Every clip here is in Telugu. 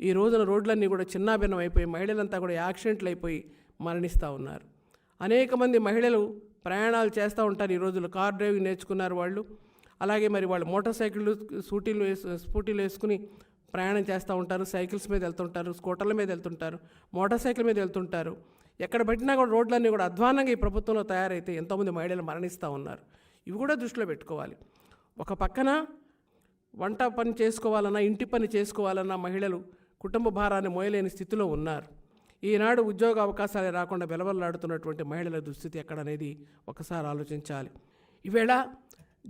ఈ రోజున రోడ్లన్నీ కూడా చిన్నాభిన్నం అయిపోయి మహిళలంతా కూడా యాక్సిడెంట్లు అయిపోయి మరణిస్తూ ఉన్నారు. అనేక మంది మహిళలు ప్రయాణాలు చేస్తూ ఉంటారు ఈ రోజుల్లో. కార్ డ్రైవింగ్ నేర్చుకున్నారు వాళ్ళు. అలాగే మరి వాళ్ళు మోటార్ సైకిళ్ళు స్కూటీలు వేసు స్కూటీలు వేసుకుని ప్రయాణం చేస్తూ ఉంటారు. సైకిల్స్ మీద వెళ్తుంటారు స్కూటర్ల మీద వెళ్తుంటారు మోటార్ సైకిల్ మీద వెళ్తుంటారు. ఎక్కడ పెట్టినా కూడా రోడ్లన్నీ కూడా అధ్వానంగా ఈ ప్రభుత్వంలో తయారైతే ఎంతోమంది మహిళలు మరణిస్తూ ఉన్నారు. ఇవి కూడా దృష్టిలో పెట్టుకోవాలి. ఒక పక్కన వంట పని చేసుకోవాలన్నా ఇంటి పని చేసుకోవాలన్నా మహిళలు కుటుంబ భారాన్ని మోయలేని స్థితిలో ఉన్నారు. ఈనాడు ఉద్యోగ అవకాశాలు రాకుండా వెలవల్లాడుతున్నటువంటి మహిళల దుస్థితి ఎక్కడనేది ఒకసారి ఆలోచించాలి. ఈవేళ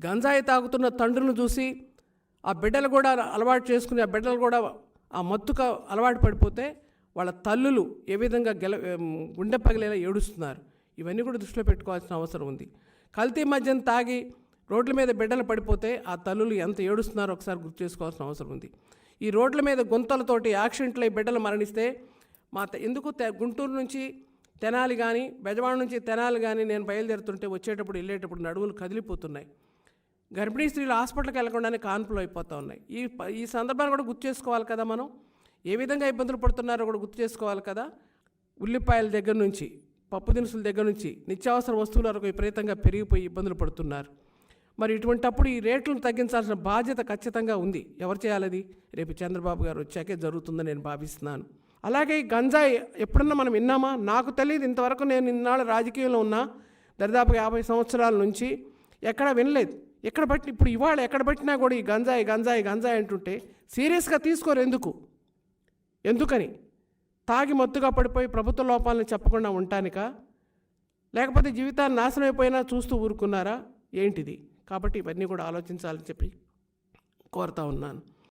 గంజాయి తాగుతున్న తండ్రులను చూసి ఆ బిడ్డలు కూడా అలవాటు చేసుకుని ఆ బిడ్డలు కూడా ఆ మత్తుక అలవాటు పడిపోతే వాళ్ళ తల్లులు ఏ విధంగా గెల గుండె పగిలేలా ఏడుస్తున్నారు. ఇవన్నీ కూడా దృష్టిలో పెట్టుకోవాల్సిన అవసరం ఉంది. కల్తీ మద్యం తాగి రోడ్ల మీద బిడ్డలు పడిపోతే ఆ తల్లులు ఎంత ఏడుస్తున్నారో ఒకసారి గుర్తు చేసుకోవాల్సిన అవసరం ఉంది. ఈ రోడ్ల మీద గుంతలతోటి యాక్సిడెంట్లు బిడ్డలు మరణిస్తే మా ఎందుకు తె- గుంటూరు నుంచి తెనాలి కానీ బెజవాడ నుంచి తెనాలి కానీ నేను బయలుదేరుతుంటే వచ్చేటప్పుడు వెళ్ళేటప్పుడు నడువులు కదిలిపోతున్నాయి. గర్భిణీ స్త్రీలు హాస్పిటల్కి వెళ్ళకుండానే కాన్పులు అయిపోతూ ఉన్నాయి. ఈ ఈ సందర్భాన్ని కూడా గుర్తు చేసుకోవాలి కదా మనం? ఏ విధంగా ఇబ్బందులు పడుతున్నారో కూడా గుర్తు చేసుకోవాలి కదా? ఉల్లిపాయల దగ్గర నుంచి పప్పు దినుసుల దగ్గర నుంచి నిత్యావసర వస్తువుల వరకు విపరీతంగా పెరిగిపోయి ఇబ్బందులు పడుతున్నారు. మరి ఇటువంటప్పుడు ఈ రేట్లను తగ్గించాల్సిన బాధ్యత ఖచ్చితంగా ఉంది. ఎవరు చేయాలది? రేపు చంద్రబాబు గారు వచ్చాకే జరుగుతుందని నేను భావిస్తున్నాను. అలాగే ఈ గంజాయి ఎప్పుడన్నా మనం విన్నామా? నాకు తెలియదు. ఇంతవరకు నేను ఇన్నాళ్ళు రాజకీయంలో ఉన్నా దరిదాపు యాభై సంవత్సరాల నుంచి ఎక్కడ వినలేదు. ఎక్కడ బట్టి ఇప్పుడు ఇవాళ ఎక్కడ పెట్టినా కూడా ఈ గంజాయి గంజాయి గంజాయి అంటుంటే సీరియస్గా తీసుకోరు ఎందుకు? ఎందుకని? తాగి మత్తుగా పడిపోయి ప్రభుత్వ లోపాలను చెప్పకుండా ఉంటానిక? లేకపోతే జీవితాన్ని నాశనం అయిపోయినా చూస్తూ ఊరుకున్నారా? ఏంటిది? కాబట్టి ఇవన్నీ కూడా ఆలోచించాలని చెప్పి కోరుతా ఉన్నాను.